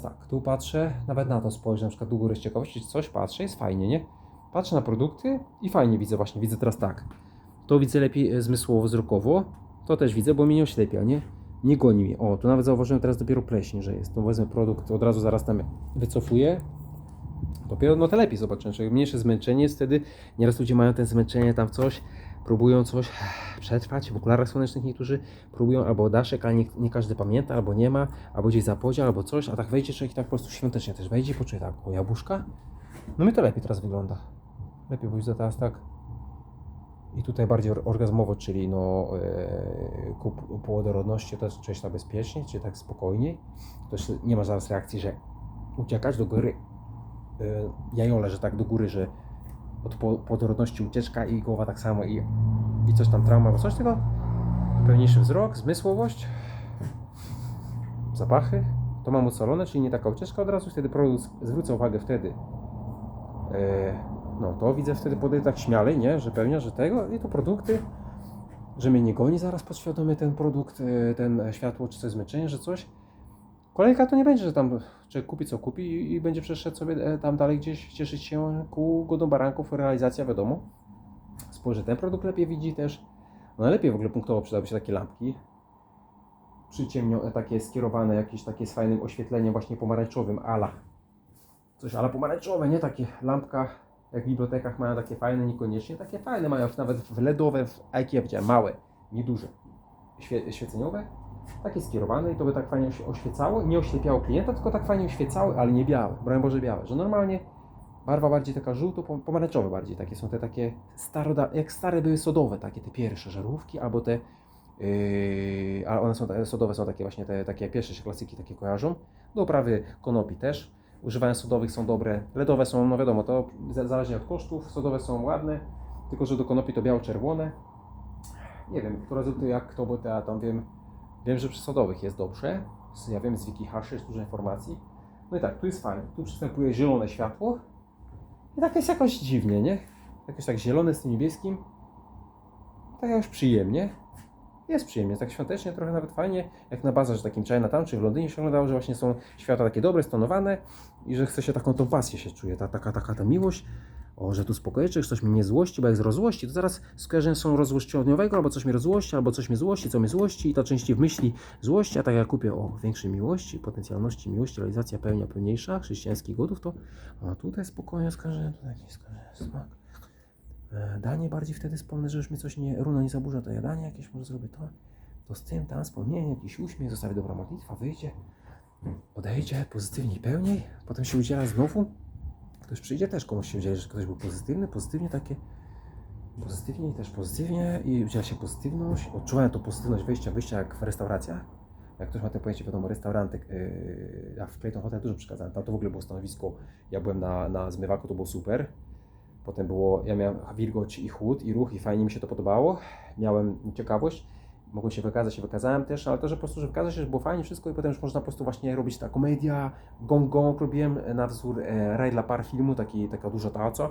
tak, tu patrzę, nawet na to spojrzę, na przykład do góry ciekawości, coś patrzę, jest fajnie, nie? Patrzę na produkty i fajnie widzę właśnie, widzę teraz tak. To widzę lepiej e, zmysłowo, wzrokowo, to też widzę, bo mnie nie oślepia, nie? Nie goni mnie. O, tu nawet zauważyłem teraz dopiero pleśń, że jest. To wezmę produkt, od razu zaraz tam wycofuję. Dopiero no to lepiej zobaczyłem, że mniejsze zmęczenie jest wtedy. Nieraz ludzie mają ten zmęczenie tam coś, próbują coś przetrwać. W okularach słonecznych niektórzy próbują albo daszek, ale nie, nie każdy pamięta, albo nie ma, albo gdzieś zapodzie, albo coś, a tak wejdzie człowiek tak po prostu świątecznie też wejdzie i poczuje tak, o jabłuszka. No mi to lepiej teraz wygląda. Lepiej, bo widzę teraz tak. I tutaj bardziej or- orgazmowo, czyli no e, ku płodorodności też czujesz tak bezpiecznie, czy tak spokojniej. To się, nie ma zaraz reakcji, że uciekać do góry. E, jajole, że tak do góry, że od płodorodności ucieczka i głowa tak samo i, i coś tam trauma, albo coś, tylko pełniejszy wzrok, zmysłowość, zapachy. To mam ocalone, czyli nie taka ucieczka od razu, wtedy produkt zwrócę uwagę wtedy. E, no to widzę wtedy podejdę tak śmialej, nie, że pewnie, że tego i to produkty, że mnie nie goni zaraz podświadomie ten produkt, e, ten światło czy coś zmęczenie, że coś. Kolejka to nie będzie, że tam człowiek kupi co kupi i, będzie przeszedł sobie e, tam dalej gdzieś cieszyć się ku godom baranków, realizacja wiadomo. Spojrzy, ten produkt lepiej widzi też. No najlepiej w ogóle punktowo przydałyby się takie lampki. Przyciemnione, takie skierowane, jakieś takie z fajnym oświetleniem właśnie pomarańczowym, ala. Coś ala pomarańczowe, nie? Takie lampka, jak w bibliotekach mają takie fajne, niekoniecznie takie fajne, mają nawet w LEDowe, w IKEA widziałem, małe, nieduże, świe, świeceniowe, takie skierowane i to by tak fajnie oś- oświecało, nie oślepiało klienta, tylko tak fajnie oświecały, ale nie białe, broń Boże białe, że normalnie barwa bardziej taka żółto-pomarańczowe bardziej, takie są te takie staroda, jak stare były sodowe, takie te pierwsze żarówki, albo te, yy, ale one są, sodowe są takie właśnie te takie pierwsze się klasyki takie kojarzą, do oprawy konopi też, używania sodowych są dobre, LEDowe są, no wiadomo, to za- zależnie od kosztów, sodowe są ładne, tylko że do konopi to biało-czerwone. Nie wiem, które rezultuje jak kto, bo to ja tam wiem, wiem, że przy sodowych jest dobrze, ja wiem z Wikihaszy jest dużo informacji. No i tak, tu jest fajnie, tu przystępuje zielone światło i tak jest jakoś dziwnie, nie? Jakoś tak zielone z tym niebieskim, tak już przyjemnie. Jest przyjemnie, tak świątecznie, trochę nawet fajnie, jak na bazarze takim Chinatown czy w Londynie się oglądało, że właśnie są światła takie dobre, stonowane i że chce się taką tą pasję się czuje, ta, taka, taka ta miłość, o, że tu spokojeczek, coś mnie nie złości, bo jak z rozłości, to zaraz skojarzenia są rozłościowniowego, albo coś mnie rozłości, albo coś mnie złości, co mnie złości i to częściej w myśli złości, a tak jak kupię o większej miłości, potencjalności miłości, realizacja pełnia pełniejsza, chrześcijańskich godów, to a tutaj spokojnie skojarzenia, tutaj jakieś skojarzenia, smak. E, Danie bardziej wtedy wspomnę, że już mi coś nie, runa nie zaburza, to ja danie jakieś może zrobię to, to z tym, tam wspomnienie, jakiś uśmiech, zostawię dobra modlitwa, wyjdzie, odejdzie pozytywniej, pełniej, potem się udziela znowu, ktoś przyjdzie też komuś się udzieli, że ktoś był pozytywny, pozytywnie takie, pozytywnie i też pozytywnie i udziela się pozytywność, odczuwają to pozytywność wejścia, wyjścia jak w restauracjach, jak ktoś ma te pojęcie, wiadomo, restaurantek, yy, ja w Clayton Hotel dużo przekazałem, tam to w ogóle było stanowisko, ja byłem na, na zmywaku, to było super, potem było, ja miałem wilgoć i chłód i ruch i fajnie mi się to podobało, miałem ciekawość, mogłem się wykazać, się wykazałem też, ale to, że po prostu, że wykazać się, że było fajnie wszystko i potem już można po prostu właśnie robić ta komedia, gong gong robiłem na wzór e, Raj dla par filmu, taki, taka duża taca,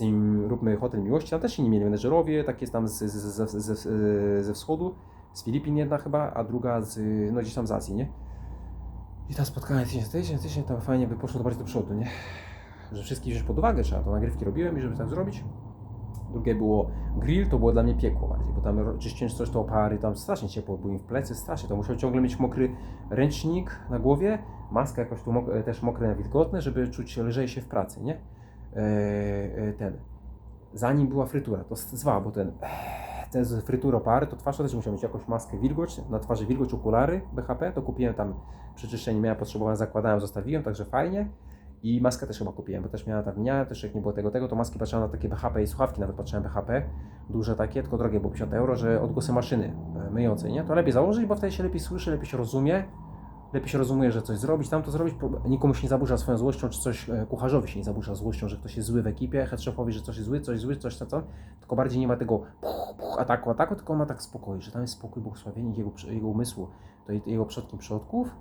nim róbmy Hotel Miłości, tam też się nie mieli menedżerowie, takie tam z, z, z, z, z, ze wschodu, z Filipin jedna chyba, a druga z, no gdzieś tam z Azji, nie? I tam spotkanie tydzień, tydzień, tydzień, tam fajnie by poszło to bardziej do przodu, nie? Że wszystkich wziąć pod uwagę trzeba, to nagrywki robiłem i żeby tak zrobić. Drugie było grill, to było dla mnie piekło bardziej, bo tam czyściłem coś to opary, tam strasznie ciepło było im w plecy, strasznie, to musiał ciągle mieć mokry ręcznik na głowie, maskę jakoś tu mok też mokre, wilgotne, żeby czuć się lżej się w pracy, nie? E, e, ten. Zanim była frytura, to z- zła, bo ten, ten z opary, to twarz to też musiał mieć jakąś maskę wilgoć, na twarzy wilgoć, okulary BHP, to kupiłem tam przeczyszczenie miałem, potrzebowałem, zakładałem, zostawiłem, także fajnie. I maskę też chyba kupiłem, bo też miałem tam miałem, też jak nie było tego, tego, to maski patrzyłem na takie BHP i słuchawki, nawet patrzyłem BHP, duże takie, tylko drogie, bo 50 euro, że odgłosy maszyny e, myjącej, nie? To lepiej założyć, bo wtedy się lepiej słyszy, lepiej się rozumie, lepiej się rozumie, że coś zrobić, tam to zrobić, nikomu się nie zaburza swoją złością, czy coś e, kucharzowi się nie zaburza złością, że ktoś jest zły w ekipie, head szefowi, że coś jest zły, coś zły, coś co, co, tylko bardziej nie ma tego puch, puch, ataku, ataku, tylko ma tak spokój, że tam jest spokój, błogosławienie jego, jego umysłu, to jego przodkiem przodków,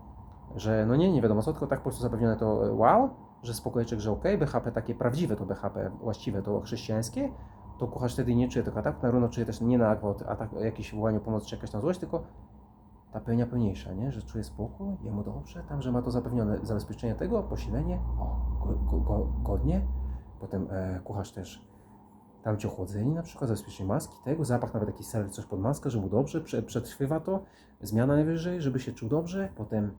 że no nie, nie wiadomo co, tylko tak po prostu zapewnione to e, wow, że spokojeczek, że ok, BHP takie prawdziwe to BHP, właściwe to chrześcijańskie, to kucharz wtedy nie czuje tego ataku, na runo czuje też nie na gwałt, atak, jakieś wołanie o pomoc czy jakaś tam złość, tylko ta pełnia pełniejsza, nie? Że czuje spokój, jemu dobrze, tam, że ma to zapewnione zabezpieczenie tego, posilenie, o, go, go, go, godnie. Potem e, kucharz też tam ci ochłodzenie na przykład, zabezpieczenie maski, tego, zapach nawet jakiś ser, coś pod maskę, że mu dobrze, prze, przetrwywa to, zmiana najwyżej, żeby się czuł dobrze, potem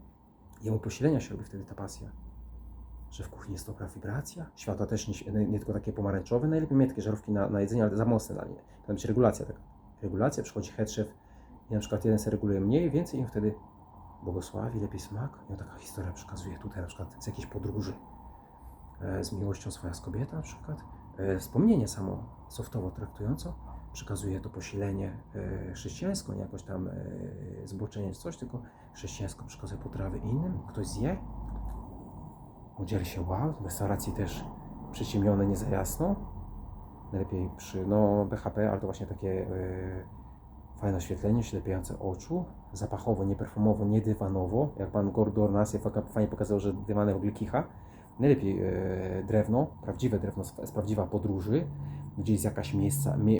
jemu posilenia się robi wtedy ta pasja. Że w kuchni jest dobra wibracja, światła też nie, nie tylko takie pomarańczowe, najlepiej mieć takie żarówki na, na jedzenie, ale za mocne dla nie. Tam być regulacja taka. Regulacja, przychodzi head i na przykład jeden ser reguluje mniej, więcej i wtedy błogosławi, lepiej smak. I on taka historia przekazuje tutaj na przykład z jakiejś podróży, e, z miłością swoja z kobieta na przykład. E, wspomnienie samo softowo traktująco przekazuje to posilenie e, chrześcijańsko, nie jakoś tam e, zboczenie czy coś, tylko chrześcijańsko przekazuje potrawy innym. Ktoś zje, udzieli się wow, w restauracji też przyciemnione nie za jasno. Najlepiej przy, no BHP, ale to właśnie takie e, fajne oświetlenie, ślepiające oczu, zapachowo, nie perfumowo, nie dywanowo, jak pan Gordon Nas fajnie pokazał, że dywany w ogóle kicha. Najlepiej e, drewno, prawdziwe drewno z, z prawdziwa podróży, gdzie jest jakaś miejsca, mie,